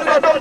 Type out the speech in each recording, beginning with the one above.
আমাদের প্রথম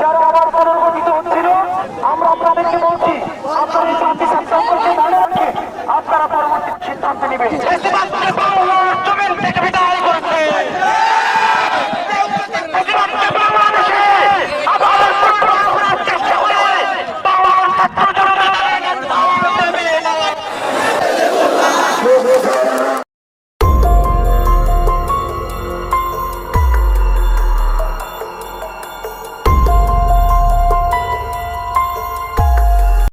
যারা আবার পুনর্গঠিত হচ্ছিল আমরা আপনাদেরকে বলছি আপনাদের শান্তি সম্পর্কে দাঁড়িয়ে আপনারা পরবর্তী সিদ্ধান্ত নেবেন